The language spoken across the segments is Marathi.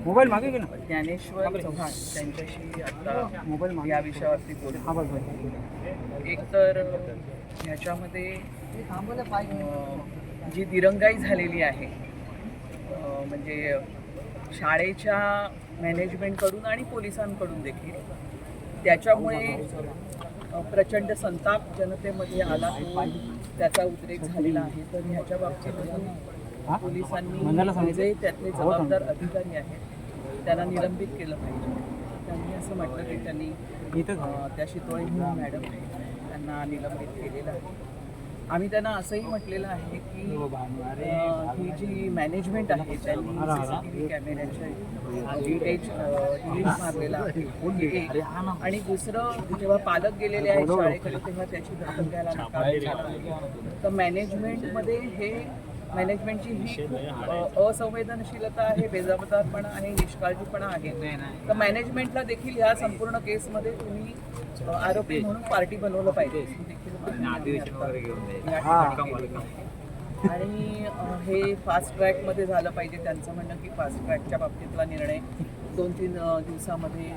मोबाईल मागे घे ना ज्ञानेश्वर चव्हाण त्यांच्याशी आता मोबाईल या विषयावरती बोलू. हा. एक तर ह्याच्यामध्ये जी दिरंगाई झालेली आहे म्हणजे शाळेच्या मॅनेजमेंटकडून आणि पोलिसांकडून देखील. त्याच्यामुळे प्रचंड संताप जनतेमध्ये आला त्याचा उद्रेक झालेला आहे. तर ह्याच्या बाबतीत पोलिसांनी जे त्यातले जबाबदार अधिकारी आहेत त्यांना निलंबित केलं पाहिजे. त्यांनी असं म्हटलं की त्यांनी त्या शितोळे मॅडम त्यांना निलंबित केलेलं आहे. आम्ही त्यांना असंही म्हटलेलं आहे की अ, ही जी मॅनेजमेंट आहे त्यांनी कॅमेऱ्याच्या डिटेज डिलीट मारलेला आहे. एक. आणि दुसरं जेव्हा पालक गेलेले आहेत शाळेकडे तेव्हा त्याची दखल घ्यायला नकार दिला. तर मॅनेजमेंटमध्ये हे मॅनेजमेंटची ही खूप असंवेदनशीलता आहे बेजबाबदारपणा आहे निष्काळजीपणा आहे. तर मॅनेजमेंटला देखील ह्या संपूर्ण केसमध्ये तुम्ही आरोपी म्हणून पार्टी बनवलं पाहिजे. आणि हे. फास्ट ट्रॅकमध्ये झालं पाहिजे त्यांचं म्हणणं की फास्ट ट्रॅकच्या बाबतीतला निर्णय दोन तीन दिवसामध्ये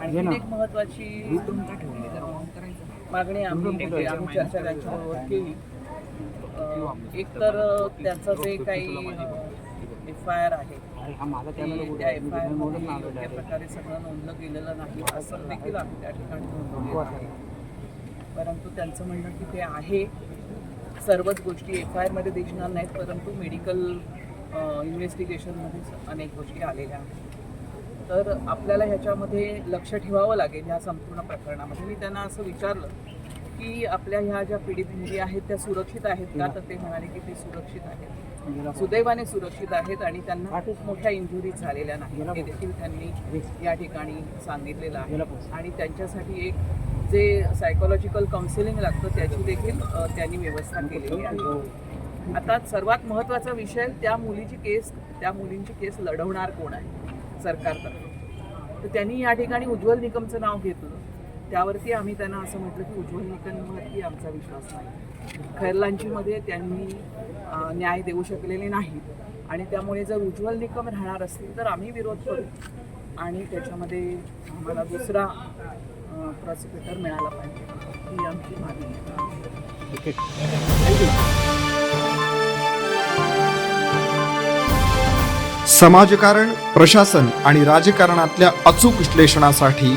आणखी एक महत्वाची मागणी आम्ही आम्ही चर्चा त्यांच्याबरोबर केली. एक तर त्यांचं जे काही एफ आय आर आहे हा त्या एफ आय योग्य प्रकारे सगळं नोंदलं गेलेलं नाही असं देखील आम्ही त्या ठिकाणी नोंदवलेलं आहे. परंतु त्यांचं म्हणणं की ते आहे सर्वच गोष्टी एफ आय आरमध्ये दिसणार नाहीत परंतु मेडिकल इन्व्हेस्टिगेशनमध्ये अनेक गोष्टी आलेल्या आहेत. तर आपल्याला ह्याच्यामध्ये लक्ष ठेवावं लागेल ह्या संपूर्ण प्रकरणामध्ये. मी त्यांना असं विचारलं की आपल्या ह्या ज्या पीडित मुली आहेत त्या सुरक्षित आहेत का? तर ते म्हणाले की ते सुरक्षित आहेत. सुदैवाने सुरक्षित आहेत आणि त्यांना खूप मोठ्या इंजुरीज झालेल्या नाही हे देखील त्यांनी या ठिकाणी सांगितलेलं आहे. आणि त्यांच्यासाठी एक जे सायकोलॉजिकल काउन्सिलिंग लागतं त्याची देखील त्यांनी व्यवस्था केलेली आहे. आता सर्वात महत्त्वाचा विषय त्या मुलीची केस त्या मुलींची केस लढवणार कोण आहे? सरकारतर्फे तर त्यांनी या ठिकाणी उज्ज्वल निकमचं नाव घेतलं. त्यावरती आम्ही त्यांना असं म्हटलं की उज्ज्वल निकमवरती आमचा विश्वास नाही. खैरलांचीमध्ये त्यांनी न्याय देऊ शकलेले नाहीत. आणि त्यामुळे जर उज्ज्वल निकम राहणार असतील तर आम्ही विरोध करू. आणि त्याच्यामध्ये आम्हाला दुसरा प्रॉसिक्युटर मिळाला पाहिजे. ही आमची मागणी आहे. समाजकारण प्रशासन आणि राजकारणातल्या अचूक विश्लेषणासाठी